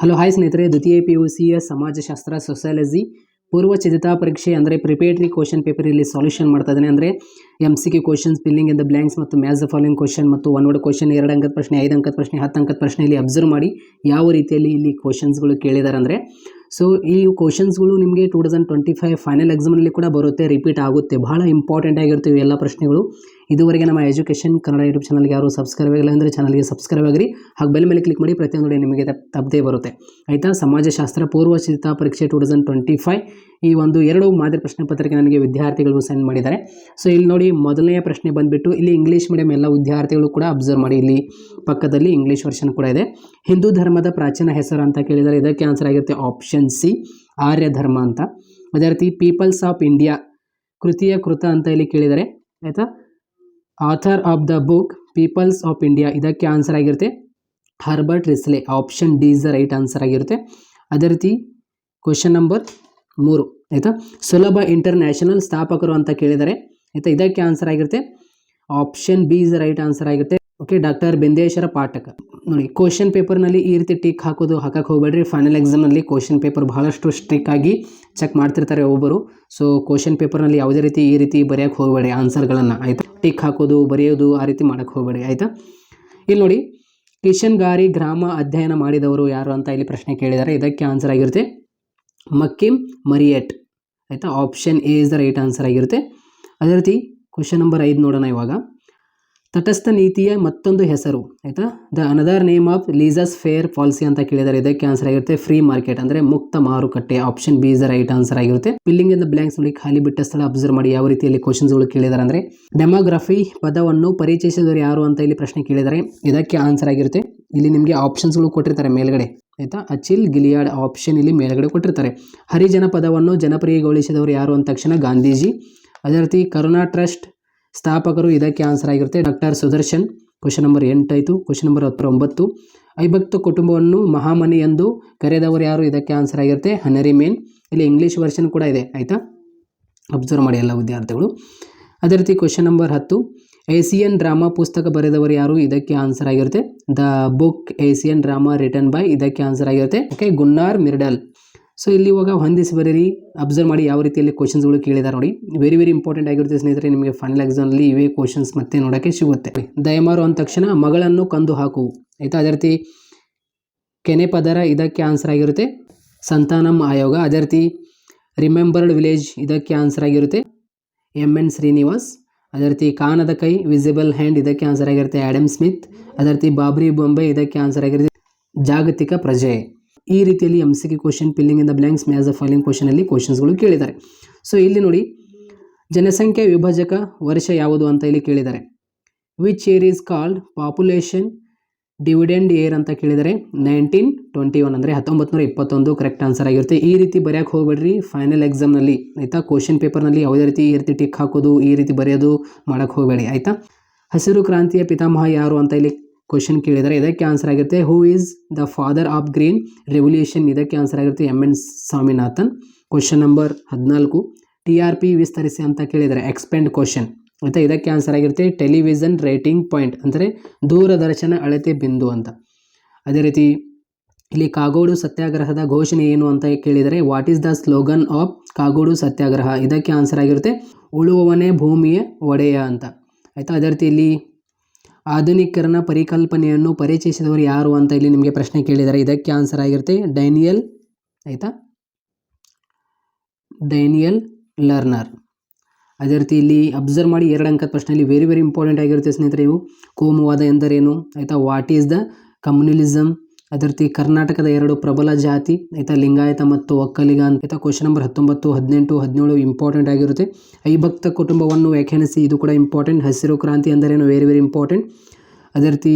Hello, hi ಸ್ನೇಹಿತರೆ. ದ್ವಿತೀಯ P U ಸಿಯ ಸಮಾಜಶಾಸ್ತ್ರ, ಸೊಸಾಲಜಿ, ಪೂರ್ವ ಸಿದ್ಧತಾ ಪರೀಕ್ಷೆ ಅಂದರೆ ಪ್ರಿಪೇಟ್ರಿ ಕ್ವಶನ್ ಪೇಪರ್ ಇಲ್ಲಿ ಸಾಲ್ಯೂಷನ್ ಮಾಡ್ತಾ ಇದ್ದಾನೆ. ಅಂದರೆ M C Q questions filling in the blanks ಮತ್ತು ಮ್ಯಾಚ್ ದ ಫಾಲೋಯಿಂಗ್ ಕ್ವಶನ್ ಮತ್ತು ಒನ್ ವರ್ಡ್ ಕ್ವಶನ್ ಎರಡು ಅಂಕದ ಪ್ರಶ್ನೆ, ಐದು ಅಂಕದ ಪ್ರಶ್ನೆ, ಹತ್ತು ಅಂಕದ ಪ್ರಶ್ನೆ ಇಲ್ಲಿ ಅಬ್ಸರ್ವ್ ಮಾಡಿ ಯಾವ ರೀತಿಯಲ್ಲಿ ಇಲ್ಲಿ ಕ್ವಶನ್ಸ್ಗಳು ಕೇಳಿದ್ದಾರೆ ಅಂದರೆ. ಸೊ ಈ ಕ್ವಶನ್ಸ್ಗಳು ನಿಮಗೆ two thousand twenty five final ಎಕ್ಸಾಮಲ್ಲಿ ಕೂಡ ಬರುತ್ತೆ ರಿಪೀಟ್ ಆಗುತ್ತೆ. ಬಹಳ ಇಂಪಾರ್ಟೆಂಟ್ ಆಗಿರ್ತವೆ ಎಲ್ಲ ಪ್ರಶ್ನೆಗಳು. ಇದುವರೆಗೆ ನಮ್ಮ ಎಜುಕೇಷನ್ ಕನ್ನಡ ಯೂಟ್ಯೂಬ್ ಚಾನಲ್ಗೆ ಯಾರು ಸಬ್ಸ್ಕ್ರೈಬ್ ಆಗಿಲ್ಲ ಅಂದರೆ ಚಾನಲ್ಗೆ ಸಬ್ಸ್ಕ್ರೈಬ್ ಆಗಿರಿ. ಹಾಗೆ ಬೆಲ್ ಮೇಲೆ ಕ್ಲಿಕ್ ಮಾಡಿ ಪ್ರತಿಯೊಂದು ನಿಮಗೆ ತಪ್- ತಪ್ಪದೇ ಬರುತ್ತೆ. ಆಯಿತಾ? ಸಮಾಜಶಾಸ್ತ್ರ ಪೂರ್ವ ಸಿದ್ಧತಾ ಪರೀಕ್ಷೆ ಟೂ ತೌಸಂಡ್ ಟ್ವೆಂಟಿ ಫೈವ್ ಈ ಒಂದು ಎರಡು ಮಾದರಿ ಪ್ರಶ್ನೆ ಪತ್ರಿಕೆ ನನಗೆ ವಿದ್ಯಾರ್ಥಿಗಳು ಸೆಂಡ್ ಮಾಡಿದ್ದಾರೆ. ಸೊ ಇಲ್ಲಿ ನೋಡಿ ಮೊದಲನೆಯ ಪ್ರಶ್ನೆ ಬಂದುಬಿಟ್ಟು, ಇಲ್ಲಿ ಇಂಗ್ಲೀಷ್ ಮೀಡಿಯಂ ಎಲ್ಲ ವಿದ್ಯಾರ್ಥಿಗಳು ಕೂಡ ಅಬ್ಸರ್ವ್ ಮಾಡಿ. ಇಲ್ಲಿ ಪಕ್ಕದಲ್ಲಿ ಇಂಗ್ಲೀಷ್ ವರ್ಷನ್ ಕೂಡ ಇದೆ. ಹಿಂದೂ ಧರ್ಮದ ಪ್ರಾಚೀನ ಹೆಸರು ಅಂತ ಕೇಳಿದರೆ ಇದಕ್ಕೆ ಆನ್ಸರ್ ಆಗಿರುತ್ತೆ ಆಪ್ಷನ್ ಸಿ ಆರ್ಯ ಧರ್ಮ ಅಂತ. ಅದೇ ರೀತಿ ಪೀಪಲ್ಸ್ ಆಫ್ ಇಂಡಿಯಾ ಕೃತಿಯ ಕೃತ ಅಂತ ಇಲ್ಲಿ ಕೇಳಿದರೆ, ಆಯಿತಾ? Author of the book peoples of India ಇದಕ್ಕೆ ಆನ್ಸರ್ ಆಗಿರುತ್ತೆ. Herbert Risley option D is the right answer ಆಗಿರುತ್ತೆ. ಅದೇ ರೀತಿ ಕ್ವಶನ್ ನಂಬರ್ ಮೂರು, ಆಯಿತಾ? ಸುಲಭ ಇಂಟರ್ನ್ಯಾಷನಲ್ ಸ್ಥಾಪಕರು ಅಂತ ಕೇಳಿದರೆ ಆಯಿತಾ? ಇದಕ್ಕೆ ಆನ್ಸರ್ ಆಗಿರುತ್ತೆ. Option B is right answer ಆಗಿರುತ್ತೆ. Okay doctor Bendeshwar Pathak. ನೋಡಿ ಕ್ವಶನ್ ಪೇಪರ್ನಲ್ಲಿ ಈ ರೀತಿ ಟಿಕ್ ಹಾಕೋದು ಹಾಕಕ್ಕೆ ಹೋಗಬೇಡ್ರಿ. ಫೈನಲ್ ಎಕ್ಸಾಮ್ನಲ್ಲಿ ಕ್ವಶನ್ ಪೇಪರ್ ಬಹಳಷ್ಟು ಸ್ಟ್ರಿಕ್ ಆಗಿ ಚೆಕ್ ಮಾಡ್ತಿರ್ತಾರೆ ಒಬ್ಬರು. ಸೊ ಕ್ವಶನ್ ಪೇಪರ್ನಲ್ಲಿ ಯಾವುದೇ ರೀತಿ ಈ ರೀತಿ ಬರೆಯೋಕೆ ಹೋಗಬೇಡಿ ಆನ್ಸರ್ಗಳನ್ನು ಆಯಿತಾ? ಟಿಕ್ ಹಾಕೋದು, ಬರೆಯೋದು ಆ ರೀತಿ ಮಾಡೋಕ್ಕೆ ಹೋಗಬೇಡಿ ಆಯಿತಾ? ಇಲ್ಲಿ ನೋಡಿ, ಕಿಶನ್ ಗಾರಿ ಗ್ರಾಮ ಅಧ್ಯಯನ ಮಾಡಿದವರು ಯಾರು ಅಂತ ಇಲ್ಲಿ ಪ್ರಶ್ನೆ ಕೇಳಿದ್ದಾರೆ. ಇದಕ್ಕೆ ಆನ್ಸರ್ ಆಗಿರುತ್ತೆ ಮಕ್ಕಿಮ್ ಮರಿಯಟ್, ಆಯಿತಾ? Option A is the right answer ಆಗಿರುತ್ತೆ. ಅದೇ ರೀತಿ ಕ್ವಶನ್ ನಂಬರ್ ಐದು ನೋಡೋಣ ಇವಾಗ. ತಟಸ್ಥ ನೀತಿಯ ಮತ್ತೊಂದು ಹೆಸರು, ಆಯಿತಾ? The another name of laissez faire policy ಅಂತ ಕೇಳಿದರೆ. ಇದಕ್ಕೆ ಆನ್ಸರ್ ಆಗಿರುತ್ತೆ ಫ್ರೀ ಮಾರ್ಕೆಟ್ ಅಂದರೆ ಮುಕ್ತ ಮಾರುಕಟ್ಟೆ. Option B is the right answer ಆಗಿರುತ್ತೆ. ಫಿಲ್ಲಿಂಗ್ ದ ಬ್ಲಾಂಕ್ಸ್ ನೋಡಿ ಖಾಲಿ ಬಿಟ್ಟ ಸ್ಥಳ ಅಬ್ಸರ್ವ್ ಮಾಡಿ ಯಾವ ರೀತಿಯಲ್ಲಿ ಕ್ವಶನ್ಸ್ಗಳು ಕೇಳಿದಾರೆ ಅಂದರೆ ಡೆಮೋಗ್ರಫಿ ಪದವನ್ನು ಪರಿಚಯಿಸಿದವರು ಯಾರು ಅಂತ ಇಲ್ಲಿ ಪ್ರಶ್ನೆ ಕೇಳಿದರೆ. ಇದಕ್ಕೆ ಆನ್ಸರ್ ಆಗಿರುತ್ತೆ. ಇಲ್ಲಿ ನಿಮಗೆ ಆಪ್ಷನ್ಸ್ಗಳು ಕೊಟ್ಟಿರ್ತಾರೆ ಮೇಲ್ಗಡೆ, ಆಯಿತಾ? ಅಚಿಲ್ ಗಿಲಿಯಾಡ್ ಆಪ್ಷನ್ ಇಲ್ಲಿ ಮೇಲ್ಗಡೆ ಕೊಟ್ಟಿರ್ತಾರೆ. ಹರಿಜನ ಪದವನ್ನು ಜನಪ್ರಿಯಗೊಳಿಸಿದವರು ಯಾರು ಅಂದ ತಕ್ಷಣ ಗಾಂಧೀಜಿ. ಅದೇ ರೀತಿ ಕರುಣಾ ಟ್ರಸ್ಟ್ ಸ್ಥಾಪಕರು ಇದಕ್ಕೆ ಆನ್ಸರ್ ಆಗಿರುತ್ತೆ ಡಾಕ್ಟರ್ ಸುದರ್ಶನ್. ಕ್ವಶನ್ ನಂಬರ್ ಎಂಟಾಯಿತು ಕ್ವಶನ್ ನಂಬರ್ ಹತ್ತರ ಒಂಬತ್ತು ಐಭಕ್ತ ಕುಟುಂಬವನ್ನು ಮಹಾಮನಿ ಎಂದು ಕರೆದವರು ಯಾರು? ಇದಕ್ಕೆ ಆನ್ಸರ್ ಆಗಿರುತ್ತೆ ಹನರಿ ಮೇನ್. ಇಲ್ಲಿ ಇಂಗ್ಲೀಷ್ ವರ್ಷನ್ ಕೂಡ ಇದೆ. ಆಯಿತಾ? ಅಬ್ಸರ್ವ್ ಮಾಡಿ ಎಲ್ಲ ವಿದ್ಯಾರ್ಥಿಗಳು. ಅದೇ ರೀತಿ ಕ್ವಶನ್ ನಂಬರ್ ಹತ್ತು. ಏಸಿಯನ್ ಡ್ರಾಮಾ ಪುಸ್ತಕ ಬರೆದವರು ಯಾರು? ಇದಕ್ಕೆ ಆನ್ಸರ್ ಆಗಿರುತ್ತೆ the book Asian drama written by ಇದಕ್ಕೆ ಆನ್ಸರ್ ಆಗಿರುತ್ತೆ. Okay Gunnar Myrdal. ಸೊ ಇಲ್ಲಿ ಇವಾಗ ಹೊಂದಿಸಿ ಬರೀರಿ. ಅಬ್ಸರ್ವ್ ಮಾಡಿ ಯಾವ ರೀತಿಯಲ್ಲಿ ಕ್ವಶನ್ಸ್ಗಳು ಕೇಳಿದಾರೆ ನೋಡಿ. ವೆರಿ ವೆರಿ ಇಂಪಾರ್ಟೆಂಟ್ ಆಗಿರುತ್ತೆ ಸ್ನೇಹಿತರೆ, ನಿಮಗೆ ಫೈನಲ್ ಎಕ್ಸಾಮ್ನಲ್ಲಿ ಇವೇ ಕ್ವಶನ್ಸ್ ಮತ್ತೆ ನೋಡೋಕ್ಕೆ ಸಿಗುತ್ತೆ. ದಯಮಾರು ಅಂದ ತಕ್ಷಣ ಮಗಳನ್ನು ಕಂದು ಹಾಕು. ಆಯಿತಾ ಅದೇ ರೀತಿ ಕೆನೆ ಪದರ ಇದಕ್ಕೆ ಆನ್ಸರ್ ಆಗಿರುತ್ತೆ. ಸಂತಾನಂ ಆಯೋಗ ಅದೇ ರೀತಿ ರಿಮೆಂಬರ್ಡ್ ವಿಲೇಜ್ ಇದಕ್ಕೆ ಆನ್ಸರ್ ಆಗಿರುತ್ತೆ. ಎಂ ಎನ್ ಶ್ರೀನಿವಾಸ್ ಅದೇ ರೀತಿ ಕಾನದ ಕೈ ವಿಸಿಬಲ್ ಹ್ಯಾಂಡ್ ಇದಕ್ಕೆ ಆನ್ಸರ್ ಆಗಿರುತ್ತೆ. ಆ್ಯಡಮ್ ಸ್ಮಿತ್ ಅದೇ ರೀತಿ ಬಾಬ್ರಿ ಬೊಂಬೆ ಇದಕ್ಕೆ ಆನ್ಸರ್ ಆಗಿರುತ್ತೆ. ಜಾಗತಿಕ ಪ್ರಜೆ. ಈ ರೀತಿಯಲ್ಲಿ M C Q question filling in the blanks match the following ಕ್ವಶನಲ್ಲಿ ಕ್ವಶನ್ಸ್ಗಳು ಕೇಳಿದ್ದಾರೆ. ಸೊ ಇಲ್ಲಿ ನೋಡಿ, ಜನಸಂಖ್ಯೆ ವಿಭಜಕ ವರ್ಷ ಯಾವುದು ಅಂತ ಇಲ್ಲಿ ಕೇಳಿದ್ದಾರೆ. Which year is called population dividend year ಅಂತ ಕೇಳಿದರೆ ನೈನ್ಟೀನ್ ಟ್ವೆಂಟಿ ಒನ್ ಅಂದರೆ ಹತ್ತೊಂಬತ್ತು ನೂರ ಇಪ್ಪತ್ತೊಂದು ಕರೆಕ್ಟ್ ಆನ್ಸರ್ ಆಗಿರುತ್ತೆ. ಈ ರೀತಿ ಬರೆಯೋಕೆ ಹೋಗ್ಬೇಡ್ರಿ. ಫೈನಲ್ ಎಕ್ಸಾಮ್ನಲ್ಲಿ ಆಯಿತಾ? ಕ್ವಶನ್ ಪೇಪರ್ನಲ್ಲಿ ಯಾವುದೇ ರೀತಿ ಈ ರೀತಿ ಟಿಕ್ ಹಾಕೋದು, ಈ ರೀತಿ ಬರೆಯೋದು ಮಾಡೋಕ್ಕೆ ಹೋಗಬೇಡಿ, ಆಯಿತಾ? ಹಸಿರು ಕ್ರಾಂತಿಯ ಪಿತಾಮಹ ಯಾರು ಅಂತ ಇಲ್ಲಿ ಕ್ವಶನ್ ಕೇಳಿದರೆ ಇದಕ್ಕೆ ಆನ್ಸರ್ ಆಗುತ್ತೆ who is the father of green revolution ಇದಕ್ಕೆ ಆನ್ಸರ್ ಆಗಿರುತ್ತೆ M N Swaminathan. Question number ಹದಿನಾಲ್ಕು ಟಿ ಆರ್ ಪಿ ವಿಸ್ತರಿಸಿ ಅಂತ ಕೇಳಿದರೆ ಎಕ್ಸ್ಪೆಂಡ್ ಕ್ವಶನ್ ಮತ್ತು ಇದಕ್ಕೆ ಆನ್ಸರ್ ಆಗಿರುತ್ತೆ ಟೆಲಿವಿಷನ್ ರೇಟಿಂಗ್ ಪಾಯಿಂಟ್ ಅಂದರೆ ದೂರದರ್ಶನ ಅಳತೆ ಬಿಂದು ಅಂತ. ಅದೇ ರೀತಿ, ಇಲ್ಲಿ ಕಾಗೋಡು ಸತ್ಯಾಗ್ರಹದ ಘೋಷಣೆ ಏನು ಅಂತ ಕೇಳಿದರೆ what is the slogan of Kagodu Satyagraha? ಇದಕ್ಕೆ ಆನ್ಸರ್ ಆಗಿರುತ್ತೆ, ಉಳುವವನೇ ಭೂಮಿಯ ಒಡೆಯ ಅಂತ. ಆಯಿತಾ, ಅದೇ ರೀತಿ ಇಲ್ಲಿ ಆಧುನೀಕರಣ ಪರಿಕಲ್ಪನೆಯನ್ನು ಪರಿಚಯಿಸಿದವರು ಯಾರು ಅಂತ ಇಲ್ಲಿ ನಿಮಗೆ ಪ್ರಶ್ನೆ ಕೇಳಿದ್ದಾರೆ. ಇದಕ್ಕೆ ಆನ್ಸರ್ ಆಗಿರುತ್ತೆ ಡೈನಿಯಲ್, ಆಯಿತಾ? Daniel Lerner. ಅದೇ ರೀತಿ ಇಲ್ಲಿ ಅಬ್ಸರ್ವ್ ಮಾಡಿ ಎರಡು ಅಂಕದ ಪ್ರಶ್ನೆಯಲ್ಲಿ ವೆರಿ ವೆರಿ ಇಂಪಾರ್ಟೆಂಟ್ ಆಗಿರುತ್ತೆ ಸ್ನೇಹಿತರೆ ಇವು. ಕೋಮುವಾದ ಎಂದರೇನು? ಆಯಿತಾ? ವಾಟ್ ಈಸ್ ದ ಕಮ್ಯುನಲಿಸಮ್ ಅದೇ ರೀತಿ ಕರ್ನಾಟಕದ ಎರಡು ಪ್ರಬಲ ಜಾತಿ, ಆಯಿತಾ ಲಿಂಗಾಯತ ಮತ್ತು ಒಕ್ಕಲಿಗ ಅಂತ. ಕ್ವಶನ್ ನಂಬರ್ ಹತ್ತೊಂಬತ್ತು, ಹದಿನೆಂಟು, ಹದಿನೇಳು ಇಂಪಾರ್ಟೆಂಟ್ ಆಗಿರುತ್ತೆ. ಐಭಕ್ತ ಕುಟುಂಬವನ್ನು ವ್ಯಾಖ್ಯಾನಿಸಿ, ಇದು ಕೂಡ ಇಂಪಾರ್ಟೆಂಟ್ ಹಸಿರು ಕ್ರಾಂತಿ ಅಂದರೇನು? ವೆರಿ ವೆರಿ ಇಂಪಾರ್ಟೆಂಟ್ ಅದೇ ರೀತಿ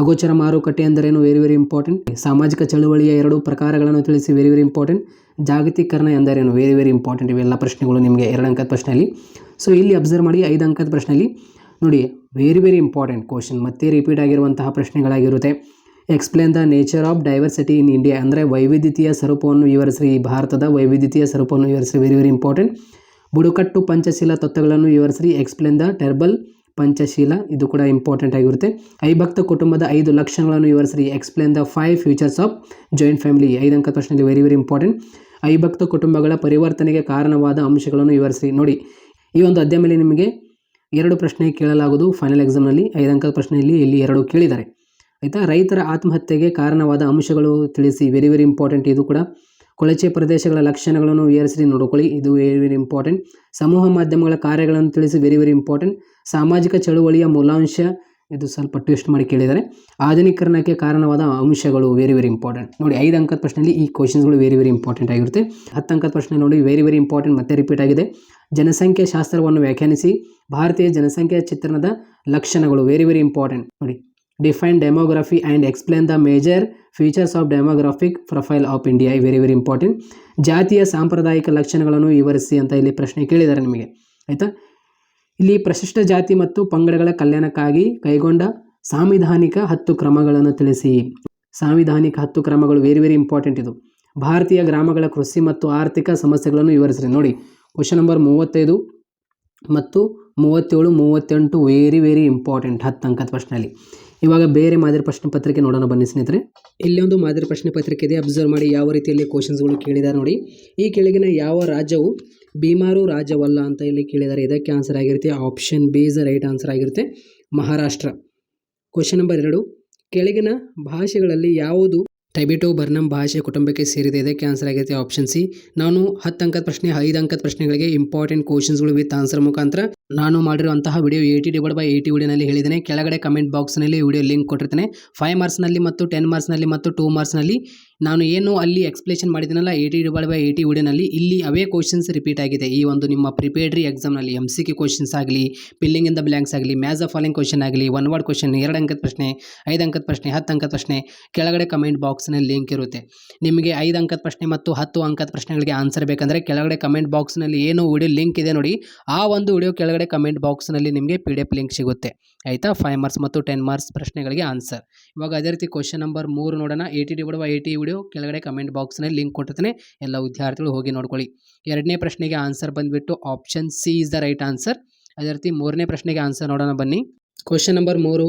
ಅಗೋಚರ ಮಾರುಕಟ್ಟೆ ಅಂದರೇನು? ವೆರಿ ವೆರಿ ಇಂಪಾರ್ಟೆಂಟ್ ಸಾಮಾಜಿಕ ಚಳುವಳಿಯ ಎರಡು ಪ್ರಕಾರಗಳನ್ನು ತಿಳಿಸಿ ವೆರಿ ವೆರಿ ಇಂಪಾರ್ಟೆಂಟ್ ಜಾಗತೀಕರಣ ಎಂದರೇನು? ವೆರಿ ವೆರಿ ಇಂಪಾರ್ಟೆಂಟ್ ಇವೆಲ್ಲ ಪ್ರಶ್ನೆಗಳು ನಿಮಗೆ ಎರಡು ಅಂಕದ ಪ್ರಶ್ನೆಯಲ್ಲಿ ಸೊ ಇಲ್ಲಿ ಅಬ್ಸರ್ವ್ ಮಾಡಿ ಐದು ಅಂಕದ ಪ್ರಶ್ನೆಯಲ್ಲಿ ನೋಡಿ ವೆರಿ ವೆರಿ ಇಂಪಾರ್ಟೆಂಟ್ ಕ್ವಶನ್ ಮತ್ತೆ ರಿಪೀಟ್ ಆಗಿರುವಂತಹ ಪ್ರಶ್ನೆಗಳಾಗಿರುತ್ತೆ. Explain the nature of diversity in India ಅಂದರೆ ವೈವಿಧ್ಯತೆಯ ಸ್ವರೂಪವನ್ನು ವಿವರಿಸಿ ಈ ಭಾರತದ ವೈವಿಧ್ಯತೆಯ ಸ್ವರೂಪವನ್ನು ವಿವರಿಸಿ ವೆರಿ ವೆರಿ ಇಂಪಾರ್ಟೆಂಟ್ ಬುಡಕಟ್ಟು ಪಂಚಶೀಲ ತತ್ವಗಳನ್ನು ವಿವರಿಸಿ ಎಕ್ಸ್ಪ್ಲೇನ್ ದ ಟೆರ್ಬಲ್ ಪಂಚಶೀಲ. ಇದು ಕೂಡ ಇಂಪಾರ್ಟೆಂಟ್ ಆಗಿರುತ್ತೆ. ಐಭಕ್ತ ಕುಟುಂಬದ ಐದು ಲಕ್ಷಣಗಳನ್ನು ವಿವರಿಸಿ explain the five features of joint family ಐದು ಅಂಕ ಪ್ರಶ್ನೆಯಲ್ಲಿ ವೆರಿ ವೆರಿ ಇಂಪಾರ್ಟೆಂಟ್ ಐಭಕ್ತ ಕುಟುಂಬಗಳ ಪರಿವರ್ತನೆಗೆ ಕಾರಣವಾದ ಅಂಶಗಳನ್ನು ವಿವರಿಸಿ ನೋಡಿ, ಈ ಒಂದು ಅಧ್ಯಾಯದಲ್ಲಿ ನಿಮಗೆ ಎರಡು ಪ್ರಶ್ನೆ ಕೇಳಲಾಗುವುದು. ಫೈನಲ್ ಎಕ್ಸಾಮ್ನಲ್ಲಿ ಅಂಕದ ಪ್ರಶ್ನೆಯಲ್ಲಿ ಇಲ್ಲಿ ಎರಡು ಕೇಳಿದ್ದಾರೆ. ಆಯಿತಾ? ರೈತರ ಆತ್ಮಹತ್ಯೆಗೆ ಕಾರಣವಾದ ಅಂಶಗಳು ತಿಳಿಸಿ. ವೆರಿ ವೆರಿ ಇಂಪಾರ್ಟೆಂಟ್ ಇದು ಕೂಡ ಕೊಳಚೆ ಪ್ರದೇಶಗಳ ಲಕ್ಷಣಗಳನ್ನು ವಿವರಿಸಿ ನೋಡಿಕೊಳ್ಳಿ. ಇದು ವೆರಿ ವೆರಿ ಇಂಪಾರ್ಟೆಂಟ್ ಸಮೂಹ ಮಾಧ್ಯಮಗಳ ಕಾರ್ಯಗಳನ್ನು ತಿಳಿಸಿ. ವೆರಿ ವೆರಿ ಇಂಪಾರ್ಟೆಂಟ್ ಸಾಮಾಜಿಕ ಚಳುವಳಿಯ ಮೂಲಾಂಶ. ಇದು ಸ್ವಲ್ಪ ಟ್ವಿಸ್ಟ್ ಮಾಡಿ ಕೇಳಿದ್ದಾರೆ. ಆಧುನೀಕರಣಕ್ಕೆ ಕಾರಣವಾದ ಅಂಶಗಳು ವೆರಿ ವೆರಿ ಇಂಪಾರ್ಟೆಂಟ್ ನೋಡಿ, ಐದು ಅಂಕದ ಪ್ರಶ್ನೆಯಲ್ಲಿ ಈ ಕ್ವಶನ್ಸ್ಗಳು ವೆರಿ ವೆರಿ ಇಂಪಾರ್ಟೆಂಟ್ ಆಗಿರುತ್ತೆ. ಹತ್ತು ಅಂಕದ ಪ್ರಶ್ನೆ ನೋಡಿ. ವೆರಿ ವೆರಿ ಇಂಪಾರ್ಟೆಂಟ್ ಮತ್ತೆ ರಿಪೀಟ್ ಆಗಿದೆ. ಜನಸಂಖ್ಯೆ ಶಾಸ್ತ್ರವನ್ನು ವ್ಯಾಖ್ಯಾನಿಸಿ. ಭಾರತೀಯ ಜನಸಂಖ್ಯೆಯ ಚಿತ್ರಣದ ಲಕ್ಷಣಗಳು. ವೆರಿ ವೆರಿ ಇಂಪಾರ್ಟೆಂಟ್ ನೋಡಿ. Define demography and explain the major features of demographic profile of India very very important ಜಾತಿಯ ಸಾಂಪ್ರದಾಯಿಕ ಲಕ್ಷಣಗಳನ್ನು ವಿವರಿಸಿ ಅಂತ ಇಲ್ಲಿ ಪ್ರಶ್ನೆ ಕೇಳಿದ್ದಾರೆ ನಿಮಗೆ. ಆಯಿತಾ? ಇಲ್ಲಿ ಪ್ರಶಿಷ್ಟ ಜಾತಿ ಮತ್ತು ಪಂಗಡಗಳ ಕಲ್ಯಾಣಕ್ಕಾಗಿ ಕೈಗೊಂಡ ಸಾಂವಿಧಾನಿಕ ಹತ್ತು ಕ್ರಮಗಳನ್ನು ತಿಳಿಸಿ. ಸಾಂವಿಧಾನಿಕ ಹತ್ತು ಕ್ರಮಗಳು ವೆರಿ ವೆರಿ ಇಂಪಾರ್ಟೆಂಟ್ ಇದು. ಭಾರತೀಯ ಗ್ರಾಮಗಳ ಕೃಷಿ ಮತ್ತು ಆರ್ಥಿಕ ಸಮಸ್ಯೆಗಳನ್ನು ವಿವರಿಸಿರಿ. ನೋಡಿ ಕ್ವಶನ್ ನಂಬರ್ ಮೂವತ್ತೈದು ಮತ್ತು ಮೂವತ್ತೇಳು, ಮೂವತ್ತೆಂಟು ವೆರಿ ವೆರಿ ಇಂಪಾರ್ಟೆಂಟ್ ಹತ್ತು ಅಂಕದ ಪ್ರಶ್ನೆಯಲ್ಲಿ. ಇವಾಗ ಬೇರೆ ಮಾದರಿ ಪ್ರಶ್ನೆ ಪತ್ರಿಕೆ ನೋಡೋಣ ಬನ್ನಿ ಸ್ನೇಹಿತರೆ. ಇಲ್ಲಿ ಒಂದು ಮಾದರಿ ಪ್ರಶ್ನೆ ಪತ್ರಿಕೆ ಇದೆ. ಅಬ್ಸರ್ವ್ ಮಾಡಿ ಯಾವ ರೀತಿಯಲ್ಲಿ ಕ್ವಶನ್ಸ್ಗಳು ಕೇಳಿದ್ದಾರೆ ನೋಡಿ. ಈ ಕೆಳಗಿನ ಯಾವ ರಾಜ್ಯವು ಬೀಮಾರು ರಾಜ್ಯವಲ್ಲ ಅಂತ ಇಲ್ಲಿ ಕೇಳಿದ್ದಾರೆ ಇದಕ್ಕೆ ಆನ್ಸರ್ ಆಗಿರುತ್ತೆ option B is right answer ಆಗಿರುತ್ತೆ ಮಹಾರಾಷ್ಟ್ರ. ಕ್ವಶನ್ ನಂಬರ್ ಎರಡು. ಕೆಳಗಿನ ಭಾಷೆಗಳಲ್ಲಿ ಯಾವುದು ಟೈಬಿಟೋ ಬರ್ನಮ್ ಭಾಷೆ ಕುಟುಂಬಕ್ಕೆ ಸೇರಿದೆ. ಇದಕ್ಕೆ ಆನ್ಸರ್ ಆಗಿರುತ್ತೆ ಆಪ್ಷನ್ ಸಿ ನಾನು ಹತ್ತು ಅಂಕದ ಪ್ರಶ್ನೆ, ಐದು ಅಂಕದ ಪ್ರಶ್ನೆಗಳಿಗೆ ಇಂಪಾರ್ಟೆಂಟ್ ಕ್ವಶನ್ಸ್ಗಳು ವಿತ್ ಆನ್ಸರ್ ಮುಖಾಂತರ ನಾನು ಮಾಡಿರುವಂತಹ video eighty divide by eighty ವಿಡಿಯೋನಲ್ಲಿ ಹೇಳಿದ್ದೇನೆ. ಕೆಳಗಡೆ ಕಮೆಂಟ್ ಬಾಕ್ಸ್ನಲ್ಲಿ ವಿಡಿಯೋ ಲಿಂಕ್ ಕೊಟ್ಟಿರ್ತೇನೆ. ಫೈವ್ ಮಾರ್ಕ್ಸ್ನಲ್ಲಿ ಮತ್ತು ಟೆನ್ ಮಾರ್ಕ್ಸ್ನಲ್ಲಿ ಮತ್ತು ಟೂ ಮಾರ್ಕ್ಸ್ನಲ್ಲಿ ನಾನು ಏನು ಅಲ್ಲಿ ಎಕ್ಸ್ಪ್ಲೇಷನ್ ಮಾಡಿದ್ದೀನಲ್ಲ ಏಯ್ಟಿ ಡಿವೈಡ್ ಬೈ ಏಯ್ಟಿ ವಿಡಿಯೋನಲ್ಲಿ ಇಲ್ಲಿ ಅವೇ ಕ್ವಶನ್ಸ್ ರಿಪೀಟ್ ಆಗಿದೆ. ಈ ಒಂದು ನಿಮ್ಮ ಪ್ರಿಪೇಡ್ರಿ ಎಕ್ಸಾಮ್ನಲ್ಲಿ ಎಂ ಸಿ ಕೆ ಕ್ವಶನ್ಸ್ ಆಗಲಿ ಫಿಲ್ಲಿಂಗ್ ಇನ್ ದ ಬ್ಲ್ಯಾಂಕ್ಸ್ ಆಗಲಿ ಮ್ಯಾಸ್ ಆಫ್ ಫಾಲಿಂಗ್ ಕ್ವಶನ್ ಆಗಲಿ ಒನ್ ವರ್ಡ್ ಕ್ವಶನ್ ಎರಡು ಅಂಕದ ಪ್ರಶ್ನೆ, ಐದು ಅಂಕದ ಪ್ರಶ್ನೆ, ಹತ್ತು ಅಂಕದ ಪ್ರಶ್ನೆ, ಕೆಳಗಡೆ ಕಮೆಂಟ್ ಬಾಕ್ಸ್ನಲ್ಲಿ ಲಿಂಕ್ ಇರುತ್ತೆ. ನಿಮಗೆ ಐದು ಅಂಕದ ಪ್ರಶ್ನೆ ಮತ್ತು ಹತ್ತು ಅಂಕದ ಪ್ರಶ್ನೆಗಳಿಗೆ ಆನ್ಸರ್ ಬೇಕಂದರೆ ಕೆಳಗಡೆ ಕಮೆಂಟ್ ಬಾಕ್ಸ್ನಲ್ಲಿ ಏನು ವಿಡಿಯೋ ಲಿಂಕ್ ಇದೆ ನೋಡಿ, ಆ ಒಂದು ವಿಡಿಯೋ ಕೆಳಗಡೆ ಕಮೆಂಟ್ ಬಾಕ್ಸ್ನಲ್ಲಿ ನಿಮಗೆ ಪಿ ಡಿ ಎಫ್ ಲಿಂಕ್ ಸಿಗುತ್ತೆ. ಆಯಿತಾ? ಫೈವ್ ಮಾರ್ಕ್ಸ್ ಮತ್ತು ಟೆನ್ ಮಾರ್ಕ್ಸ್ ಪ್ರಶ್ನೆಗಳಿಗೆ ಆನ್ಸರ್. ಇವಾಗ ಅದೇ ರೀತಿ ಕ್ವಶನ್ ನಂಬರ್ ಮೂರು ನೋಡೋಣ. ಏಯ್ಟಿ ಡಿ ಬಿಡುವ ಏಯ್ಟಿ ವಿಡಿಯೋ ಕೆಳಗಡೆ ಕಮೆಂಟ್ ಬಾಕ್ಸ್ನಲ್ಲಿ ಲಿಂಕ್ ಕೊಟ್ಟಿರ್ತಾನೆ. ಎಲ್ಲ ವಿದ್ಯಾರ್ಥಿಗಳು ಹೋಗಿ ನೋಡ್ಕೊಳ್ಳಿ. ಎರಡನೇ ಪ್ರಶ್ನೆಗೆ ಆನ್ಸರ್ ಬಂದುಬಿಟ್ಟು option C is the right answer. ಅದೇ ರೀತಿ ಮೂರನೇ ಪ್ರಶ್ನೆಗೆ ಆನ್ಸರ್ ನೋಡೋಣ ಬನ್ನಿ. ಕ್ವಶನ್ ನಂಬರ್ ಮೂರು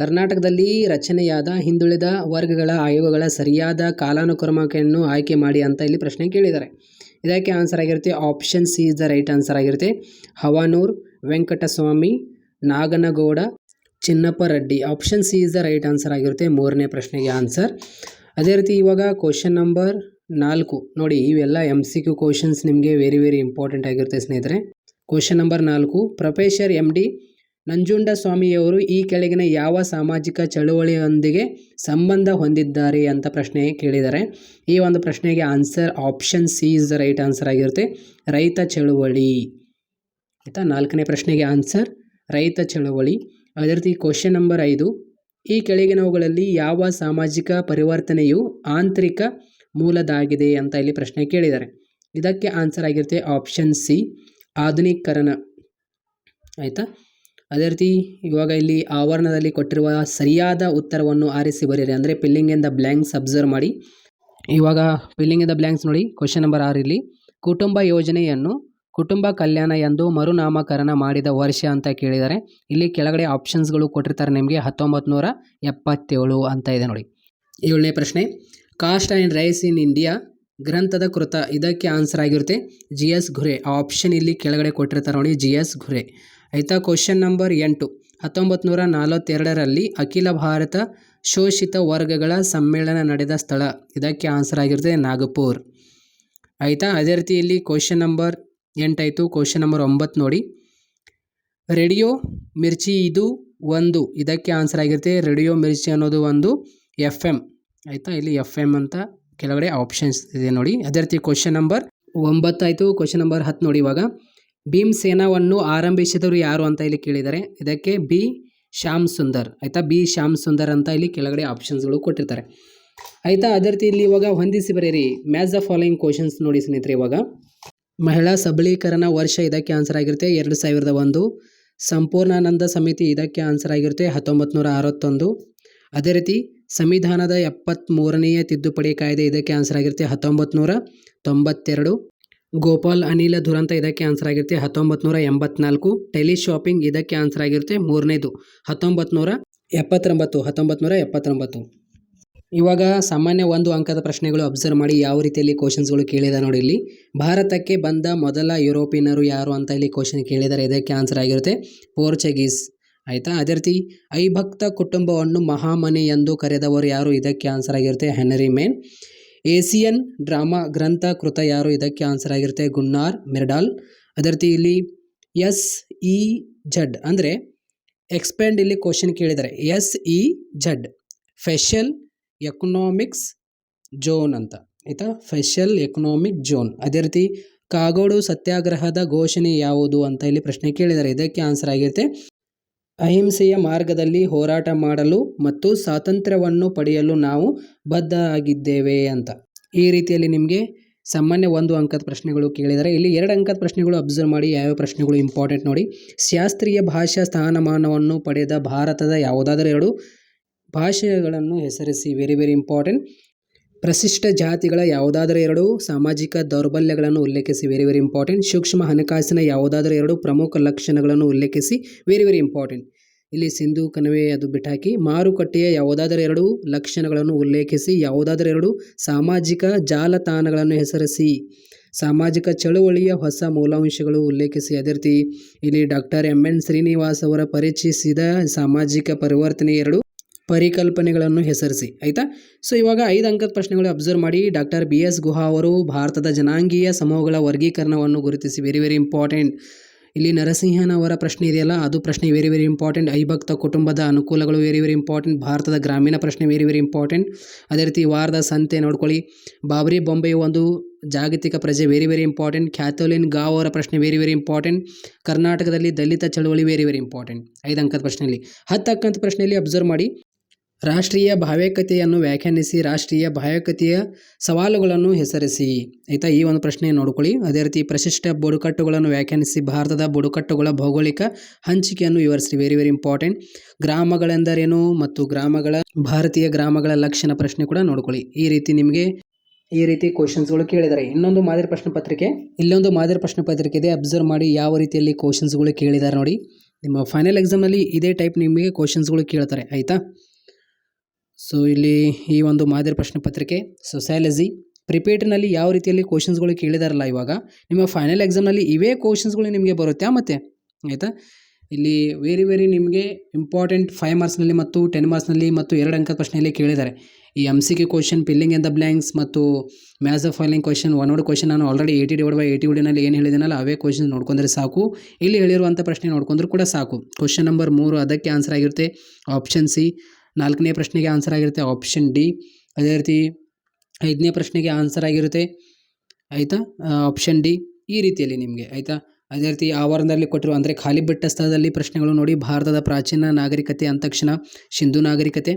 ಕರ್ನಾಟಕದಲ್ಲಿ ರಚನೆಯಾದ, ಹಿಂದುಳಿದ ವರ್ಗಗಳ ಆಯೋಗಗಳ ಸರಿಯಾದ ಕಾಲಾನುಕ್ರಮಕ್ಕೆಯನ್ನು ಆಯ್ಕೆ ಮಾಡಿ ಅಂತ ಇಲ್ಲಿ ಪ್ರಶ್ನೆ ಕೇಳಿದ್ದಾರೆ. ಇದಕ್ಕೆ ಆನ್ಸರ್ ಆಗಿರುತ್ತೆ option C is the right answer ಆಗಿರುತ್ತೆ. Havanur, Venkataswamy, Naganagouda Chinnappa Reddy option C is the right answer ಆಗಿರುತ್ತೆ ಮೂರನೇ ಪ್ರಶ್ನೆಗೆ ಆನ್ಸರ್ ಅದೇ ರೀತಿ ಇವಾಗ ಕ್ವಶನ್ ನಂಬರ್ ನಾಲ್ಕು. ನೋಡಿ, ಇವೆಲ್ಲ ಎಂ ಸಿ ಕ್ಯೂ ಕ್ವಶನ್ಸ್ ನಿಮಗೆ ವೆರಿ ವೆರಿ ಇಂಪಾರ್ಟೆಂಟ್ ಆಗಿರುತ್ತೆ ಸ್ನೇಹಿತರೆ. ಕ್ವಶನ್ ನಂಬರ್ ನಾಲ್ಕು ಪ್ರೊಫೆಸರ್ ಎಂ ಡಿ ನಂಜುಂಡ ಸ್ವಾಮಿಯವರು ಈ ಕೆಳಗಿನ ಯಾವ ಸಾಮಾಜಿಕ ಚಳುವಳಿಯೊಂದಿಗೆ ಸಂಬಂಧ ಹೊಂದಿದ್ದಾರೆ ಅಂತ ಪ್ರಶ್ನೆ ಕೇಳಿದ್ದಾರೆ ಈ ಒಂದು ಪ್ರಶ್ನೆಗೆ answer option C is the right answer ಆಗಿರುತ್ತೆ. ರೈತ ಚಳುವಳಿ ಆಯಿತಾ ನಾಲ್ಕನೇ ಪ್ರಶ್ನೆಗೆ ಆನ್ಸರ್, ರೈತ ಚಳುವಳಿ. ಅದೇ ರೀತಿ ಕ್ವಶನ್ ನಂಬರ್ ಐದು, ಈ ಕೆಳಗಿನವುಗಳಲ್ಲಿ ಯಾವ ಸಾಮಾಜಿಕ ಪರಿವರ್ತನೆಯು ಆಂತರಿಕ ಮೂಲದಾಗಿದೆ ಅಂತ ಇಲ್ಲಿ ಪ್ರಶ್ನೆ ಕೇಳಿದ್ದಾರೆ ಇದಕ್ಕೆ ಆನ್ಸರ್ ಆಗಿರುತ್ತೆ ಆಪ್ಷನ್ ಸಿ, ಆಧುನೀಕರಣ. ಆಯಿತಾ? ಅದೇ ರೀತಿ ಇವಾಗ ಇಲ್ಲಿ ಆವರಣದಲ್ಲಿ ಕೊಟ್ಟಿರುವ ಸರಿಯಾದ ಉತ್ತರವನ್ನು ಆರಿಸಿ ಬರೀರಿ. ಅಂದರೆ ಫಿಲ್ಲಿಂಗ್ ಇಂದ ಬ್ಲ್ಯಾಂಕ್ಸ್ ಅಬ್ಸರ್ವ್ ಮಾಡಿ. ಇವಾಗ ಫಿಲ್ಲಿಂಗ್ ಇಂದ ಬ್ಲ್ಯಾಂಕ್ಸ್ ನೋಡಿ ಕ್ವಶನ್ ನಂಬರ್ ಆರು ಇಲ್ಲಿ. ಕುಟುಂಬ ಯೋಜನೆಯನ್ನು, ಕುಟುಂಬ ಕಲ್ಯಾಣ ಎಂದು ಮರುನಾಮಕರಣ ಮಾಡಿದ ವರ್ಷ ಅಂತ ಕೇಳಿದ್ದಾರೆ. ಇಲ್ಲಿ ಕೆಳಗಡೆ ಆಪ್ಷನ್ಸ್ಗಳು ಕೊಟ್ಟಿರ್ತಾರೆ ನಿಮಗೆ ಹತ್ತೊಂಬತ್ತು ನೂರ ಎಪ್ಪತ್ತೇಳು ಅಂತ ಇದೆ ನೋಡಿ. ಏಳನೇ ಪ್ರಶ್ನೆ caste and race in India ಗ್ರಂಥದ ಕೃತ ಇದಕ್ಕೆ ಆನ್ಸರ್ ಆಗಿರುತ್ತೆ. ಜಿ ಎಸ್ ಘುರೆ ಆಪ್ಷನ್ ಇಲ್ಲಿ ಕೆಳಗಡೆ ಕೊಟ್ಟಿರ್ತಾರೆ ನೋಡಿ ಜಿ ಎಸ್ ಘುರೆ ಆಯಿತಾ ಕ್ವಶನ್ ನಂಬರ್ ಎಂಟು ಹತ್ತೊಂಬತ್ತು ನೂರ ನಲವತ್ತೆರಡರಲ್ಲಿ ಅಖಿಲ ಭಾರತ ಶೋಷಿತ ವರ್ಗಗಳ ಸಮ್ಮೇಳನ ನಡೆದ ಸ್ಥಳ. ಇದಕ್ಕೆ ಆನ್ಸರ್ ಆಗಿರುತ್ತೆ ನಾಗಪುರ್. ಆಯಿತಾ ಅದೇ ರೀತಿ ಇಲ್ಲಿ ಕ್ವಶನ್ ನಂಬರ್ ಎಂಟಾಯಿತು, ಕ್ವಶನ್ ನಂಬರ್ ಒಂಬತ್ತು ನೋಡಿ. ರೇಡಿಯೋ ಮಿರ್ಚಿ ಇದು ಒಂದು, ಇದಕ್ಕೆ ಆನ್ಸರ್ ಆಗಿರುತ್ತೆ ರೇಡಿಯೋ ಮಿರ್ಚಿ ಅನ್ನೋದು ಒಂದು ಎಫ್ ಎಂ ಆಯಿತಾ ಇಲ್ಲಿ ಎಫ್ ಎಂ ಅಂತ ಕೆಳಗಡೆ ಆಪ್ಷನ್ಸ್ ಇದೆ ನೋಡಿ. ಅದೇ ರೀತಿ ಕ್ವಶನ್ ನಂಬರ್ ಒಂಬತ್ತಾಯಿತು, ಕ್ವಶನ್ ನಂಬರ್ ಹತ್ತು ನೋಡಿ ಇವಾಗ. ಭೀಮ್ ಸೇನಾವನ್ನು ಆರಂಭಿಸಿದವರು ಯಾರು ಅಂತ ಇಲ್ಲಿ ಕೇಳಿದ್ದಾರೆ ಇದಕ್ಕೆ ಬಿ. ಶ್ಯಾಮ್ ಸುಂದರ್ ಆಯಿತಾ? ಬಿ. ಶ್ಯಾಮ್ ಸುಂದರ್ ಅಂತ ಇಲ್ಲಿ ಕೆಳಗಡೆ ಆಪ್ಷನ್ಸ್ಗಳು ಕೊಟ್ಟಿರ್ತಾರೆ. ಆಯಿತಾ? ಅದೇ ರೀತಿ ಇಲ್ಲಿ ಇವಾಗ ಹೊಂದಿಸಿ ಬರೀರಿ ಮ್ಯಾಚ್ ದ ಫಾಲೋಯಿಂಗ್ ಕ್ವಶನ್ಸ್ ನೋಡಿ ಸ್ನೇಹಿತರೆ ಇವಾಗ. ಮಹಿಳಾ ಸಬಲೀಕರಣ ವರ್ಷ ಇದಕ್ಕೆ ಆನ್ಸರ್ ಆಗಿರುತ್ತೆ. ಎರಡು ಸಾವಿರದ ಒಂದು ಸಂಪೂರ್ಣಾನಂದ ಸಮಿತಿ ಇದಕ್ಕೆ ಆನ್ಸರ್ ಆಗಿರುತ್ತೆ. ಹತ್ತೊಂಬತ್ತು ನೂರ ಅರವತ್ತೊಂದು. ಅದೇ ರೀತಿ ಸಂವಿಧಾನದ ಎಪ್ಪತ್ತ್ಮೂರನೆಯ ತಿದ್ದುಪಡಿ ಕಾಯ್ದೆ ಇದಕ್ಕೆ ಆನ್ಸರ್ ಆಗಿರುತ್ತೆ. ಹತ್ತೊಂಬತ್ತು ನೂರ ತೊಂಬತ್ತೆರಡು. ಗೋಪಾಲ್, ಅನಿಲ ದುರಂತ ಇದಕ್ಕೆ ಆನ್ಸರ್ ಆಗಿರುತ್ತೆ ಹತ್ತೊಂಬತ್ತು ನೂರ ಎಂಬತ್ನಾಲ್ಕು ಟೆಲಿ ಶಾಪಿಂಗ್ ಇದಕ್ಕೆ ಆನ್ಸರ್ ಆಗಿರುತ್ತೆ ಮೂರನೇದು ಹತ್ತೊಂಬತ್ತು ನೂರ ಎಪ್ಪತ್ತೊಂಬತ್ತು ಹತ್ತೊಂಬತ್ತು ನೂರ ಎಪ್ಪತ್ತೊಂಬತ್ತು. ಇವಾಗ ಸಾಮಾನ್ಯ ಒಂದು ಅಂಕದ ಪ್ರಶ್ನೆಗಳು ಅಬ್ಸರ್ವ್ ಮಾಡಿ ಯಾವ ರೀತಿಯಲ್ಲಿ ಕ್ವಶನ್ಸ್ಗಳು ಕೇಳಿದ ನೋಡಿ ಇಲ್ಲಿ. ಭಾರತಕ್ಕೆ ಬಂದ ಮೊದಲ ಯುರೋಪಿಯನರು ಯಾರು ಅಂತ ಇಲ್ಲಿ ಕ್ವಶನ್ ಕೇಳಿದರೆ ಇದಕ್ಕೆ ಆನ್ಸರ್ ಆಗಿರುತ್ತೆ ಪೋರ್ಚುಗೀಸ್. ಆಯಿತಾ? ಅದೇ ರೀತಿ, ಐಭಕ್ತ ಕುಟುಂಬವನ್ನು ಮಹಾಮನೆ ಎಂದು ಕರೆದವರು ಯಾರು? ಇದಕ್ಕೆ ಆನ್ಸರ್ ಆಗಿರುತ್ತೆ ಹೆನರಿ ಮೇನ್. ಏಸಿಯನ್ ಡ್ರಾಮಾ ಗ್ರಂಥ ಕೃತ ಯಾರು? ಇದಕ್ಕೆ ಆನ್ಸರ್ ಆಗಿರುತ್ತೆ ಗುನ್ನಾರ್ ಮಿರ್ಡಾಲ್. ಅದೇ ರೀತಿ ಇಲ್ಲಿ ಎಸ್ ಇ ಜಡ್ ಅಂದರೆ ಎಕ್ಸ್ಪೆಂಡ್ ಇಲ್ಲಿ ಕ್ವಶನ್ ಕೇಳಿದ್ದಾರೆ. S E Z special economics zone ಅಂತ. ಆಯಿತಾ? Special economic zone. ಅದೇ ರೀತಿ ಕಾಗೋಡು ಸತ್ಯಾಗ್ರಹದ ಘೋಷಣೆ ಯಾವುದು ಅಂತ ಇಲ್ಲಿ ಪ್ರಶ್ನೆ ಕೇಳಿದ್ದಾರೆ. ಇದಕ್ಕೆ ಆನ್ಸರ್ ಆಗಿರುತ್ತೆ ಅಹಿಂಸೆಯ ಮಾರ್ಗದಲ್ಲಿ ಹೋರಾಟ ಮಾಡಲು ಮತ್ತು ಸ್ವಾತಂತ್ರ್ಯವನ್ನು ಪಡೆಯಲು ನಾವು ಬದ್ಧ ಆಗಿದ್ದೇವೆ ಅಂತ. ಈ ರೀತಿಯಲ್ಲಿ ನಿಮಗೆ ಸಾಮಾನ್ಯ ಒಂದು ಅಂಕದ ಪ್ರಶ್ನೆಗಳು ಕೇಳಿದರೆ, ಇಲ್ಲಿ ಎರಡು ಅಂಕದ ಪ್ರಶ್ನೆಗಳು ಅಬ್ಸರ್ವ್ ಮಾಡಿ ಯಾವ್ಯಾವ ಪ್ರಶ್ನೆಗಳು ಇಂಪಾರ್ಟೆಂಟ್ ನೋಡಿ. ಶಾಸ್ತ್ರೀಯ ಭಾಷಾ ಸ್ಥಾನಮಾನವನ್ನು ಪಡೆದ ಭಾರತದ ಯಾವುದಾದರೂ ಎರಡು ಭಾಷೆಗಳನ್ನು ಹೆಸರಿಸಿ ವೆರಿ ವೆರಿ ಇಂಪಾರ್ಟೆಂಟ್ ಪ್ರಶಿಷ್ಟ ಜಾತಿಗಳ ಯಾವುದಾದರೂ ಎರಡು ಸಾಮಾಜಿಕ ದೌರ್ಬಲ್ಯಗಳನ್ನು ಉಲ್ಲೇಖಿಸಿ ವೆರಿ ವೆರಿ ಇಂಪಾರ್ಟೆಂಟ್ ಸೂಕ್ಷ್ಮ ಹಣಕಾಸಿನ ಯಾವುದಾದರೂ ಎರಡು ಪ್ರಮುಖ ಲಕ್ಷಣಗಳನ್ನು ಉಲ್ಲೇಖಿಸಿ ವೆರಿ ವೆರಿ ಇಂಪಾರ್ಟೆಂಟ್ ಇಲ್ಲಿ ಸಿಂಧು ಕಣಿವೆ ಅದು ಬಿಟ್ಟಾಕಿ ಮಾರುಕಟ್ಟೆಯ ಯಾವುದಾದರೂ ಎರಡು ಲಕ್ಷಣಗಳನ್ನು ಉಲ್ಲೇಖಿಸಿ, ಯಾವುದಾದರೂ ಎರಡು ಸಾಮಾಜಿಕ ಜಾಲತಾಣಗಳನ್ನು ಹೆಸರಿಸಿ, ಸಾಮಾಜಿಕ ಚಳುವಳಿಯ ಹೊಸ ಮೂಲಾಂಶಗಳು ಉಲ್ಲೇಖಿಸಿ ಅದೇ ಇಲ್ಲಿ ಡಾಕ್ಟರ್ ಎಂ ಎನ್ ಶ್ರೀನಿವಾಸ್ ಅವರ ಪರಿಚಯಿಸಿದ ಸಾಮಾಜಿಕ ಪರಿವರ್ತನೆ ಎರಡು ಪರಿಕಲ್ಪನೆಗಳನ್ನು ಹೆಸರಿಸಿ, ಆಯಿತಾ? ಸೊ ಇವಾಗ ಐದು ಅಂಕದ ಪ್ರಶ್ನೆಗಳು ಅಬ್ಸರ್ವ್ ಮಾಡಿ. ಡಾಕ್ಟರ್ ಬಿ ಎಸ್ ಗುಹಾ ಅವರು ಭಾರತದ ಜನಾಂಗೀಯ ಸಮೂಹಗಳ ವರ್ಗೀಕರಣವನ್ನು ಗುರುತಿಸಿ. ವೆರಿ ವೆರಿ ಇಂಪಾರ್ಟೆಂಟ್ ಇಲ್ಲಿ ನರಸಿಂಹನವರ ಪ್ರಶ್ನೆ ಇದೆಯಲ್ಲ, ಅದು ಪ್ರಶ್ನೆ ವೆರಿ ವೆರಿ ಇಂಪಾರ್ಟೆಂಟ್ ಐಭಕ್ತ ಕುಟುಂಬದ ಅನುಕೂಲಗಳು ವೆರಿ ವೆರಿ ಇಂಪಾರ್ಟೆಂಟ್ ಭಾರತದ ಗ್ರಾಮೀಣ ಪ್ರಶ್ನೆ ವೆರಿ ವೆರಿ ಇಂಪಾರ್ಟೆಂಟ್ ಅದೇ ರೀತಿ ವಾರದ ಸಂತೆ ನೋಡ್ಕೊಳ್ಳಿ. ಬಾಬರಿ ಬೊಂಬೆ ಒಂದು ಜಾಗತಿಕ ಪ್ರಜೆ very very important Kathleen Gough ಅವರ ಪ್ರಶ್ನೆ ವೆರಿ ವೆರಿ ಇಂಪಾರ್ಟೆಂಟ್ ಕರ್ನಾಟಕದಲ್ಲಿ ದಲಿತ ಚಳವಳಿ ವೆರಿ ವೆರಿ ಇಂಪಾರ್ಟೆಂಟ್ ಐದು ಅಂಕದ ಪ್ರಶ್ನೆಯಲ್ಲಿ. ಹತ್ತು ಅಂಕದ ಪ್ರಶ್ನೆಯಲ್ಲಿ ಅಬ್ಸರ್ವ್ ಮಾಡಿ. ರಾಷ್ಟ್ರೀಯ ಭಾವ್ಯಕತೆಯನ್ನು ವ್ಯಾಖ್ಯಾನಿಸಿ ರಾಷ್ಟ್ರೀಯ ಭಾವ್ಯಕತೆಯ ಸವಾಲುಗಳನ್ನು ಹೆಸರಿಸಿ. ಆಯಿತಾ, ಈ ಒಂದು ಪ್ರಶ್ನೆ ನೋಡ್ಕೊಳ್ಳಿ. ಅದೇ ರೀತಿ ಪ್ರಶಿಷ್ಟ ಬುಡಕಟ್ಟುಗಳನ್ನು ವ್ಯಾಖ್ಯಾನಿಸಿ ಭಾರತದ ಬುಡಕಟ್ಟುಗಳ ಭೌಗೋಳಿಕ ಹಂಚಿಕೆಯನ್ನು ವಿವರಿಸಿ. ವೆರಿ ವೆರಿ ಇಂಪಾರ್ಟೆಂಟ್ ಗ್ರಾಮಗಳೆಂದರೇನು ಮತ್ತು ಗ್ರಾಮಗಳ, ಭಾರತೀಯ ಗ್ರಾಮಗಳ ಲಕ್ಷಣ ಪ್ರಶ್ನೆ ಕೂಡ ನೋಡ್ಕೊಳ್ಳಿ. ಈ ರೀತಿ ನಿಮಗೆ ಈ ರೀತಿ ಕ್ವಶನ್ಸ್ಗಳು ಕೇಳಿದ್ದಾರೆ ಇನ್ನೊಂದು ಮಾದರಿ ಪ್ರಶ್ನೆ ಪತ್ರಿಕೆ? ಇಲ್ಲೊಂದು ಮಾದರಿ ಪ್ರಶ್ನೆ ಪತ್ರಿಕೆ ಇದೆ. ಅಬ್ಸರ್ವ್ ಮಾಡಿ ಯಾವ ರೀತಿಯಲ್ಲಿ ಕ್ವಶನ್ಸ್ಗಳು ಕೇಳಿದ್ದಾರೆ ನೋಡಿ. ನಿಮ್ಮ ಫೈನಲ್ ಎಕ್ಸಾಮ್ನಲ್ಲಿ ಇದೇ ಟೈಪ್ ನಿಮಗೆ ಕ್ವಶನ್ಸ್ಗಳು ಕೇಳ್ತಾರೆ. ಆಯಿತಾ? ಸೊ ಇಲ್ಲಿ ಈ ಒಂದು ಮಾದರಿ ಪ್ರಶ್ನೆ ಪತ್ರಿಕೆ ಸೊಸ್ಯಾಲಜಿ ಪ್ರಿಪೇಡ್ನಲ್ಲಿ ಯಾವ ರೀತಿಯಲ್ಲಿ ಕ್ವಶನ್ಸ್ಗಳು ಕೇಳಿದಾರಲ್ಲ ಇವಾಗ? ನಿಮ್ಮ ಫೈನಲ್ ಎಕ್ಸಾಮ್ನಲ್ಲಿ ಇವೇ ಕ್ವಶನ್ಸ್ಗಳು ನಿಮಗೆ ಬರುತ್ತೆ ಮತ್ತೆ? ಆಯಿತಾ? ಇಲ್ಲಿ ವೆರಿ ವೆರಿ ನಿಮಗೆ ಇಂಪಾರ್ಟೆಂಟ್ ಫೈವ್ ಮಾರ್ಕ್ಸ್ನಲ್ಲಿ ಮತ್ತು ಟೆನ್ ಮಾರ್ಕ್ಸ್ನಲ್ಲಿ ಮತ್ತು ಎರಡು ಅಂಕದ ಪ್ರಶ್ನೆಯಲ್ಲಿ ಕೇಳಿದ್ದಾರೆ. ಈ M C Q question filling in the blanks ಮತ್ತು match of following question one word question ನಾನು already eighty divide by eighty ವಿಡಿಯೋನಲ್ಲಿ ಏನು ಹೇಳಿದ್ದೀನಲ್ಲ ಅವೇ ಕ್ವಶನ್ ನೋಡ್ಕೊಂಡ್ರೆ ಸಾಕು. ಇಲ್ಲಿ ಹೇಳಿರುವಂಥ ಪ್ರಶ್ನೆ ನೋಡ್ಕೊಂಡ್ರು ಕೂಡ ಸಾಕು. ಕ್ವಶನ್ ನಂಬರ್ ಮೂರು, ಅದಕ್ಕೆ ಆನ್ಸರ್ ಆಗಿರುತ್ತೆ. ಆಪ್ಷನ್ ಸಿ ನಾಲ್ಕನೇ ಪ್ರಶ್ನೆಗೆ ಆನ್ಸರ್ ಆಗಿರುತ್ತೆ ಆಪ್ಷನ್ ಡಿ ಅದೇ ರೀತಿ ಐದನೇ ಪ್ರಶ್ನೆಗೆ ಆನ್ಸರ್ ಆಗಿರುತ್ತೆ, ಆಯಿತಾ? ಆಪ್ಷನ್ ಡಿ ಈ ರೀತಿಯಲ್ಲಿ ನಿಮಗೆ, ಆಯಿತಾ? ಅದೇ ರೀತಿ ಆವರಣದಲ್ಲಿ ಕೊಟ್ಟಿರುವ, ಅಂದರೆ ಖಾಲಿ ಬಿಟ್ಟ ಸ್ಥಳದಲ್ಲಿ ಪ್ರಶ್ನೆಗಳು ನೋಡಿ, ಭಾರತದ ಪ್ರಾಚೀನ ನಾಗರಿಕತೆ ಅಂದ ತಕ್ಷಣ ಸಿಂಧು ನಾಗರಿಕತೆ,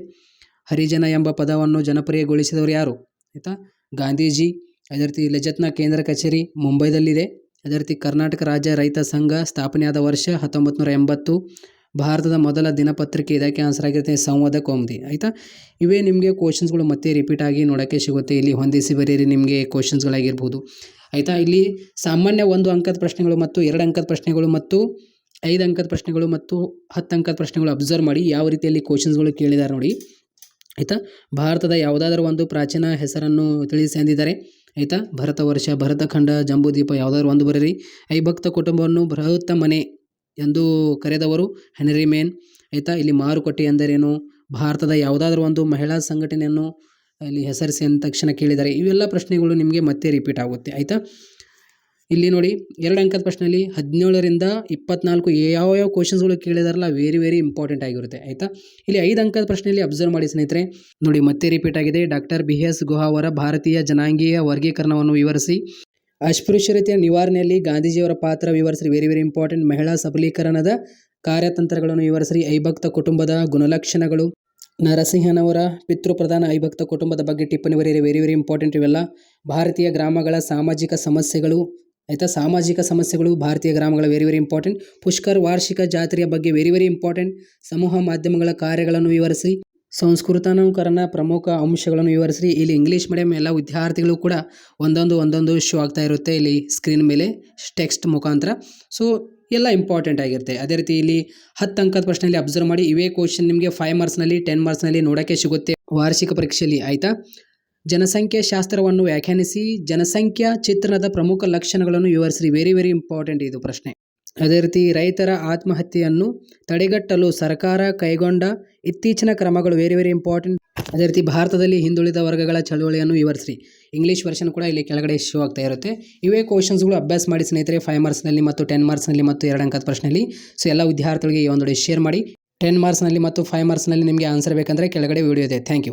ಹರಿಜನ ಎಂಬ ಪದವನ್ನು ಜನಪ್ರಿಯಗೊಳಿಸಿದವರು ಯಾರು? ಆಯಿತಾ? ಗಾಂಧೀಜಿ, ಅದೇ ರೀತಿ ಲಜತ್ನ ಕೇಂದ್ರ ಕಚೇರಿ ಮುಂಬೈದಲ್ಲಿದೆ. ಅದೇ ರೀತಿ ಕರ್ನಾಟಕ ರಾಜ್ಯ ರೈತ ಸಂಘ ಸ್ಥಾಪನೆಯಾದ ವರ್ಷ ಹತ್ತೊಂಬತ್ತು ನೂರ ಎಂಬತ್ತು. ಭಾರತದ ಮೊದಲ ದಿನಪತ್ರಿಕೆ ಇದಕ್ಕೆ ಆನ್ಸರ್ ಆಗಿರುತ್ತೆ ಸಂವಾದ ಕೌಮುದಿ. ಆಯಿತಾ? ಇವೇ ನಿಮಗೆ ಕ್ವಶನ್ಸ್ಗಳು ಮತ್ತೆ ರಿಪೀಟ್ ಆಗಿ ನೋಡೋಕ್ಕೆ ಸಿಗುತ್ತೆ. ಇಲ್ಲಿ ಹೊಂದಿಸಿ ಬರೀರಿ ನಿಮಗೆ ಕ್ವಶನ್ಸ್ಗಳಾಗಿರ್ಬೋದು ಆಯಿತಾ? ಇಲ್ಲಿ ಸಾಮಾನ್ಯ ಒಂದು ಅಂಕದ ಪ್ರಶ್ನೆಗಳು ಮತ್ತು ಎರಡು ಅಂಕದ ಪ್ರಶ್ನೆಗಳು ಮತ್ತು ಐದು ಅಂಕದ ಪ್ರಶ್ನೆಗಳು ಮತ್ತು ಹತ್ತು ಅಂಕದ ಪ್ರಶ್ನೆಗಳು ಅಬ್ಸರ್ವ್ ಮಾಡಿ ಯಾವ ರೀತಿಯಲ್ಲಿ ಕ್ವಶನ್ಸ್ಗಳು ಕೇಳಿದ್ದಾರೆ ನೋಡಿ. ಆಯಿತಾ? ಭಾರತದ ಯಾವುದಾದ್ರೂ ಒಂದು ಪ್ರಾಚೀನ ಹೆಸರನ್ನು ತಿಳಿಸಿ ಅಂದಿದ್ದಾರೆ. ಆಯಿತಾ? ಭರತ ವರ್ಷ ಭರತಖಂಡ, ಜಂಬೂದ್ವೀಪ ಯಾವುದಾದ್ರು ಒಂದು ಬರೀರಿ ಐಭಕ್ತ ಕುಟುಂಬವನ್ನು ಬೃಹತ್ತ ಮನೆ ಎಂದು ಕರೆದವರು ಹೆನರಿ ಮೇನ್. ಆಯಿತಾ, ಇಲ್ಲಿ ಮಾರುಕಟ್ಟೆ ಎಂದರೇನು? ಭಾರತದ ಯಾವುದಾದ್ರೂ ಒಂದು ಮಹಿಳಾ ಸಂಘಟನೆಯನ್ನು ಇಲ್ಲಿ ಹೆಸರಿಸಿ ಅಂದ ತಕ್ಷಣ ಕೇಳಿದ್ದಾರೆ ಇವೆಲ್ಲ ಪ್ರಶ್ನೆಗಳು ನಿಮಗೆ ಮತ್ತೆ ರಿಪೀಟ್ ಆಗುತ್ತೆ. ಆಯಿತಾ? ಇಲ್ಲಿ ನೋಡಿ, ಎರಡು ಅಂಕದ ಪ್ರಶ್ನೆಯಲ್ಲಿ ಹದಿನೇಳರಿಂದ ಇಪ್ಪತ್ನಾಲ್ಕು ಯಾವ ಯಾವ ಕ್ವಶನ್ಸ್ಗಳು ಕೇಳಿದಾರಲ್ಲ ವೆರಿ ವೆರಿ ಇಂಪಾರ್ಟೆಂಟ್ ಆಗಿರುತ್ತೆ. ಆಯಿತಾ? ಇಲ್ಲಿ ಐದು ಅಂಕದ ಪ್ರಶ್ನೆಯಲ್ಲಿ ಅಬ್ಸರ್ವ್ ಮಾಡಿ ಸ್ನೇಹಿತರೆ. ನೋಡಿ, ಮತ್ತೆ ರಿಪೀಟ್ ಆಗಿದೆ. ಡಾಕ್ಟರ್ ಬಿ ಎಸ್ ಗುಹಾ ಅವರ ಭಾರತೀಯ ಜನಾಂಗೀಯ ವರ್ಗೀಕರಣವನ್ನು ವಿವರಿಸಿ. ಅಸ್ಪೃಶ್ಯತೆಯ ನಿವಾರಣೆಯಲ್ಲಿ ಗಾಂಧೀಜಿಯವರ ಪಾತ್ರ ವಿವರಿಸಿ ವೆರಿ ವೆರಿ ಇಂಪಾರ್ಟೆಂಟ್ ಮಹಿಳಾ ಸಬಲೀಕರಣದ ಕಾರ್ಯತಂತ್ರಗಳನ್ನು ವಿವರಿಸಿ ಐಭಕ್ತ ಕುಟುಂಬದ ಗುಣಲಕ್ಷಣಗಳು. ನರಸಿಂಹನವರ ಪಿತೃಪ್ರಧಾನ ಐಭಕ್ತ ಕುಟುಂಬದ ಬಗ್ಗೆ ಟಿಪ್ಪಣಿ ಬರೆಯಿರಿ. ವೆರಿ ವೆರಿ ಇಂಪಾರ್ಟೆಂಟ್ ಇವೆಲ್ಲ. ಭಾರತೀಯ ಗ್ರಾಮಗಳ ಸಾಮಾಜಿಕ ಸಮಸ್ಯೆಗಳು, ಆಯಿತಾ? ಸಾಮಾಜಿಕ ಸಮಸ್ಯೆಗಳು ಭಾರತೀಯ ಗ್ರಾಮಗಳ ವೆರಿ ವೆರಿ ಇಂಪಾರ್ಟೆಂಟ್ ಪುಷ್ಕರ್ ವಾರ್ಷಿಕ ಜಾತ್ರೆಯ ಬಗ್ಗೆ ವೆರಿ ವೆರಿ ಇಂಪಾರ್ಟೆಂಟ್ ಸಮೂಹ ಮಾಧ್ಯಮಗಳ ಕಾರ್ಯಗಳನ್ನು ವಿವರಿಸಿ ಸಂಸ್ಕೃತಾನುಕರಣ ಪ್ರಮುಖ ಅಂಶಗಳನ್ನು ವಿವರಿಸಿ ಇಲ್ಲಿ ಇಂಗ್ಲೀಷ್ ಮೀಡಿಯಂ ಎಲ್ಲ ವಿದ್ಯಾರ್ಥಿಗಳು ಕೂಡ ಒಂದೊಂದು ಒಂದೊಂದು ಶೋ ಆಗ್ತಾ ಇರುತ್ತೆ. ಇಲ್ಲಿ ಸ್ಕ್ರೀನ್ ಮೇಲೆ ಟೆಕ್ಸ್ಟ್ ಮುಖಾಂತರ. ಸೊ ಎಲ್ಲ ಇಂಪಾರ್ಟೆಂಟ್ ಆಗಿರುತ್ತೆ. ಅದೇ ರೀತಿ ಇಲ್ಲಿ ಹತ್ತು ಅಂಕದ ಪ್ರಶ್ನೆಯಲ್ಲಿ ಅಬ್ಸರ್ವ್ ಮಾಡಿ. ಇವೇ ಕ್ವಶನ್ ನಿಮಗೆ ಫೈವ್ ಮಾರ್ಕ್ಸ್ನಲ್ಲಿ ಟೆನ್ ಮಾರ್ಕ್ಸ್ನಲ್ಲಿ ನೋಡೋಕ್ಕೆ ಸಿಗುತ್ತೆ. ವಾರ್ಷಿಕ ಪರೀಕ್ಷೆಯಲ್ಲಿ, ಆಯಿತಾ? ಜನಸಂಖ್ಯಾ ಶಾಸ್ತ್ರವನ್ನು ವ್ಯಾಖ್ಯಾನಿಸಿ. ಜನಸಂಖ್ಯಾ ಚಿತ್ರಣದ ಪ್ರಮುಖ ಲಕ್ಷಣಗಳನ್ನು ವಿವರಿಸಿ ವೆರಿ ವೆರಿ ಇಂಪಾರ್ಟೆಂಟ್ ಇದು ಪ್ರಶ್ನೆ. ಅದೇ ರೀತಿ ರೈತರ ಆತ್ಮಹತ್ಯೆಯನ್ನು ತಡೆಗಟ್ಟಲು ಸರ್ಕಾರ ಕೈಗೊಂಡ ಇತ್ತೀಚಿನ ಕ್ರಮಗಳು ವೆರಿ ವೆರಿ ಇಂಪಾರ್ಟೆಂಟ್ ಅದೇ ರೀತಿ ಭಾರತದಲ್ಲಿ ಹಿಂದುಳಿದ ವರ್ಗಗಳ ಚಳುವಳಿಯನ್ನು ವಿವರಿಸಿ ಇಂಗ್ಲೀಷ್ ವರ್ಷನ್ ಕೂಡ ಇಲ್ಲಿ ಕೆಳಗಡೆ ಶೋ ಆಗ್ತಾ ಇರುತ್ತೆ. ಇವೇ ಕ್ವಶನ್ಸ್ಗಳು ಅಭ್ಯಾಸ ಮಾಡಿ ಸ್ನೇಹಿತರೆ ಫೈವ್ ಮಾರ್ಕ್ಸ್ನಲ್ಲಿ ಮತ್ತು ಟೆನ್ ಮಾರ್ಕ್ಸ್ನಲ್ಲಿ ಮತ್ತು ಎರಡು ಅಂಕದ ಪ್ರಶ್ನೆಯಲ್ಲಿ. ಸೊ ಎಲ್ಲ ವಿದ್ಯಾರ್ಥಿಗಳಿಗೆ ಈ ಒಂದು ಶೇರ್ ಮಾಡಿ. ಟೆನ್ ಮಾರ್ಕ್ಸ್ನಲ್ಲಿ ಮತ್ತು ಫೈವ್ ಮಾರ್ಕ್ಸ್ನಲ್ಲಿ ನಿಮಗೆ ಆನ್ಸರ್ ಬೇಕಂದರೆ ಕೆಳಗಡೆ ವಿಡಿಯೋ ಇದೆ. Thank you